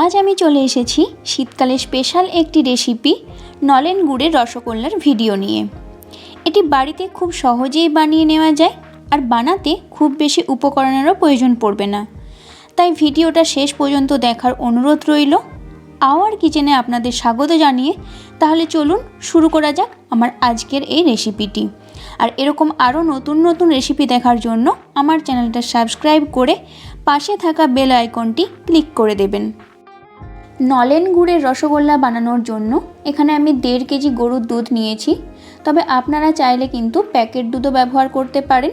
আজ আমি চলে এসেছি শীতকালে স্পেশাল একটি রেসিপি নলেন গুড়ের রসগোল্লার ভিডিও নিয়ে। এটি বাড়িতে খুব সহজেই বানিয়ে নেওয়া যায় আর বানাতে খুব বেশি উপকরণেরও প্রয়োজন পড়বে না। তাই ভিডিওটা শেষ পর্যন্ত দেখার অনুরোধ রইল। আওয়ার কিচেনে আপনাদের স্বাগত জানিয়ে তাহলে চলুন শুরু করা যাক আমার আজকের এই রেসিপিটি। আর এরকম আরও নতুন নতুন রেসিপি দেখার জন্য আমার চ্যানেলটা সাবস্ক্রাইব করে পাশে থাকা বেল আইকনটি ক্লিক করে দেবেন। নলেন গুড়ের রসগোল্লা বানানোর জন্য এখানে আমি দেড় কেজি গরুর দুধ নিয়েছি। তবে আপনারা চাইলে কিন্তু প্যাকেট দুধও ব্যবহার করতে পারেন।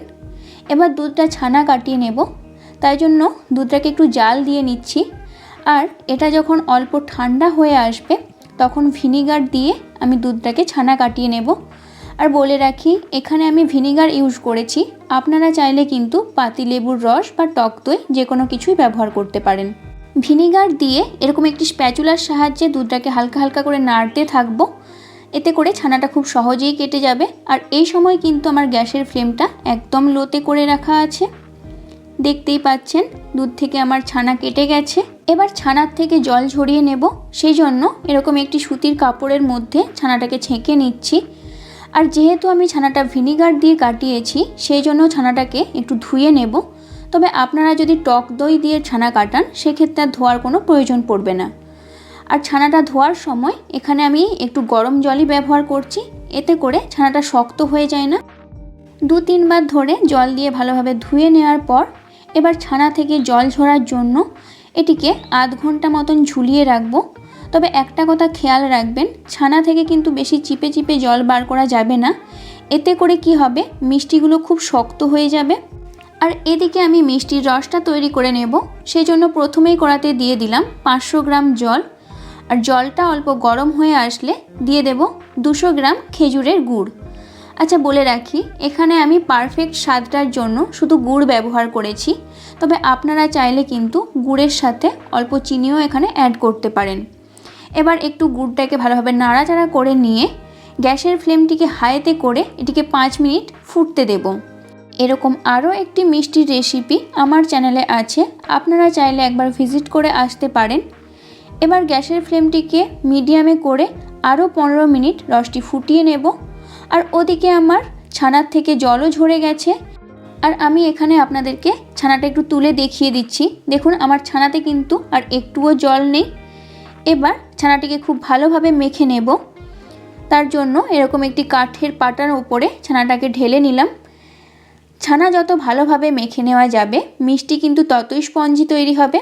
এবার দুধটা ছানা কাটিয়ে নেব। তাই জন্য দুধটাকে একটু জাল দিয়ে নিচ্ছি। আর এটা যখন অল্প ঠান্ডা হয়ে আসবে, তখন ভিনিগার দিয়ে আমি দুধটাকে ছানা কাটিয়ে নেব। আর বলে রাখি, এখানে আমি ভিনিগার ইউজ করেছি। আপনারা চাইলে কিন্তু পাতিলেবুর রস বা টক দই যে কোনো কিছুই ব্যবহার করতে পারেন। ভিনিগার দিয়ে এরকম একটি স্প্যাচুলার সাহায্যে দুধটাকে হালকা হালকা করে নাড়তে থাকব। এতে করে ছানাটা খুব সহজেই কেটে যাবে। আর এই সময় কিন্তু আমার গ্যাসের ফ্লেমটা একদম লোতে করে রাখা আছে। দেখতেই পাচ্ছেন, দুধ থেকে আমার ছানা কেটে গেছে। এবার ছানার থেকে জল ঝরিয়ে নেব। সেই জন্য এরকম একটি সুতির কাপড়ের মধ্যে ছানাটাকে ছেঁকে নিচ্ছি। আর যেহেতু আমি ছানাটা ভিনিগার দিয়ে কাটিয়েছি, সেই জন্য ছানাটাকে একটু ধুয়ে নেব। তবে আপনারা যদি টক দই দিয়ে ছানা কাটান, সেক্ষেত্রে ধোয়ার কোনো প্রয়োজন পড়বে না। আর ছানাটা ধোয়ার সময় এখানে আমি একটু গরম জলই ব্যবহার করছি, এতে করে ছানাটা শক্ত হয়ে যায় না। দু তিনবার ধরে জল দিয়ে ভালোভাবে ধুয়ে নেওয়ার পর, এবার ছানা থেকে জল ঝরার জন্য এটিকে আধ ঘণ্টা মতন ঝুলিয়ে রাখব। তবে একটা কথা খেয়াল রাখবেন, ছানা থেকে কিন্তু বেশি চিপে চিপে জল বার করা যাবে না। এতে করে কি হবে, মিষ্টিগুলো খুব শক্ত হয়ে যাবে। আর এদিকে আমি মিষ্টির রসটা তৈরি করে নেব। সেই জন্য প্রথমেই কড়াতে দিয়ে দিলাম পাঁচশো গ্রাম জল। আর জলটা অল্প গরম হয়ে আসলে দিয়ে দেব দুশো গ্রাম খেজুরের গুড়। আচ্ছা বলে রাখি, এখানে আমি পারফেক্ট স্বাদটার জন্য শুধু গুড় ব্যবহার করেছি। তবে আপনারা চাইলে কিন্তু গুড়ের সাথে অল্প চিনিও এখানে অ্যাড করতে পারেন। এবার একটু গুড়টাকে ভালোভাবে নাড়াচাড়া করে নিয়ে গ্যাসের ফ্লেমটিকে হাইতে করে এটিকে পাঁচ মিনিট ফুটতে দেবো। এরকম আরও একটি মিষ্টির রেসিপি আমার চ্যানেলে আছে। আপনারা চাইলে একবার ভিজিট করে আসতে পারেন। এবার গ্যাসের ফ্লেমটিকে মিডিয়ামে করে আরও পনেরো মিনিট রসটি ফুটিয়ে নেব। আর ওদিকে আমার ছানার থেকে জলও ঝরে গেছে। আর আমি এখানে আপনাদেরকে ছানাটা একটু তুলে দেখিয়ে দিচ্ছি। দেখুন, আমার ছানাতে কিন্তু আর একটুও জল নেই। এবার ছানাটিকে খুব ভালোভাবে মেখে নেব। তার জন্য এরকম একটি কাঠের পাটার ওপরে ছানাটাকে ঢেলে নিলাম। ছানা যত ভালোভাবে মেখে নেওয়া যাবে, মিষ্টি কিন্তু ততই স্পঞ্জি তৈরি হবে।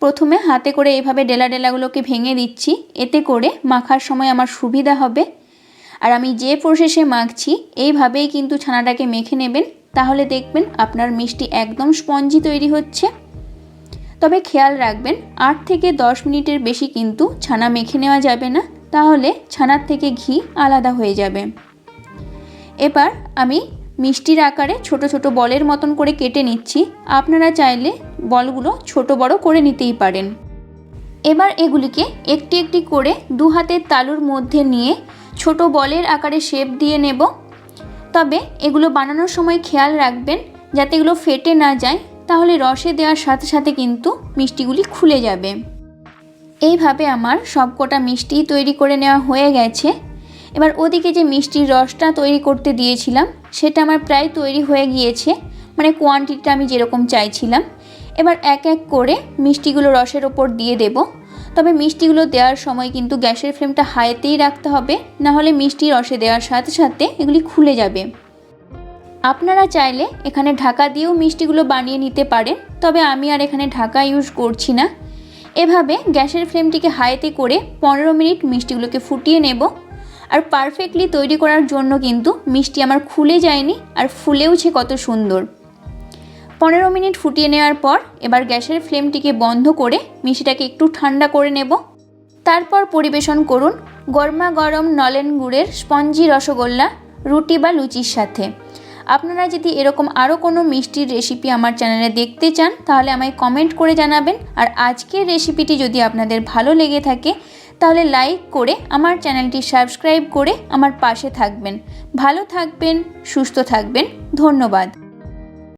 প্রথমে হাতে করে এভাবে ডেলা ডেলাগুলোকে ভেঙে দিচ্ছি, এতে করে মাখার সময় আমার সুবিধা হবে। আর আমি যে প্রসেসে মাখছি, এইভাবেই কিন্তু ছানাটাকে মেখে নেবেন, তাহলে দেখবেন আপনার মিষ্টি একদম স্পঞ্জি তৈরি হচ্ছে। তবে খেয়াল রাখবেন, আট থেকে দশ মিনিটের বেশি কিন্তু ছানা মেখে নেওয়া যাবে না, তাহলে ছানার থেকে ঘি আলাদা হয়ে যাবে। এবার আমি মিষ্টির আকারে ছোট ছোট বলের মতন করে কেটে নিচ্ছি। আপনারা চাইলে বলগুলো ছোট বড় করে নিতেই পারেন। এবার এগুলিকে একটি একটি করে দু হাতের তালুর মধ্যে নিয়ে ছোট বলের আকারে শেপ দিয়ে নেব। তবে এগুলো বানানোর সময় খেয়াল রাখবেন, যাতে এগুলো ফেটে না যায়। তাহলে রসে দেওয়ার সাথে সাথে কিন্তু মিষ্টিগুলি খুলে যাবে। এইভাবে আমার সবকটা মিষ্টি তৈরি করে নেওয়া হয়ে গেছে। এবার ওদিকে যে মিষ্টির রসটা তৈরি করতে দিয়েছিলাম, সেটা আমার প্রায় তৈরি হয়ে গিয়েছে মানে কোয়ান্টিটিটা আমি যেরকম চাইছিলাম। এবার এক এক করে মিষ্টিগুলো রসের ওপর দিয়ে দেব। তবে মিষ্টিগুলো দেওয়ার সময় কিন্তু গ্যাসের ফ্লেমটা হাইতেই রাখতে হবে, না হলে মিষ্টি রসে দেওয়ার সাথে সাথে এগুলি খুলে যাবে। আপনারা চাইলে এখানে ঢাকা দিয়েও মিষ্টিগুলো বানিয়ে নিতে পারেন, তবে আমি আর এখানে ঢাকা ইউজ করছি না। এভাবে গ্যাসের ফ্লেমটিকে হাইতে করে পনেরো মিনিট মিষ্টিগুলোকে ফুটিয়ে নেব। আর পারফেক্টলি তৈরি করার জন্য কিন্তু মিষ্টি আমার খুলে যায়নি আর ফুলেওছে কত সুন্দর। পনেরো মিনিট ফুটিয়ে নেওয়ার পর এবার গ্যাসের ফ্লেমটিকে বন্ধ করে মিষ্টিটাকে একটু ঠান্ডা করে নেব। তারপর পরিবেশন করুন গরমা গরম নলেন গুড়ের স্পঞ্জি রসগোল্লা, রুটি বা লুচির সাথে। আপনারা যদি এরকম আরও কোনো মিষ্টির রেসিপি আমার চ্যানেলে দেখতে চান, তাহলে আমায় কমেন্ট করে জানাবেন। আর আজকের রেসিপিটি যদি আপনাদের ভালো লেগে থাকে তাহলে লাইক করে আমার চ্যানেলটি সাবস্ক্রাইব করে আমার পাশে থাকবেন। ভালো থাকবেন, সুস্থ থাকবেন। ধন্যবাদ।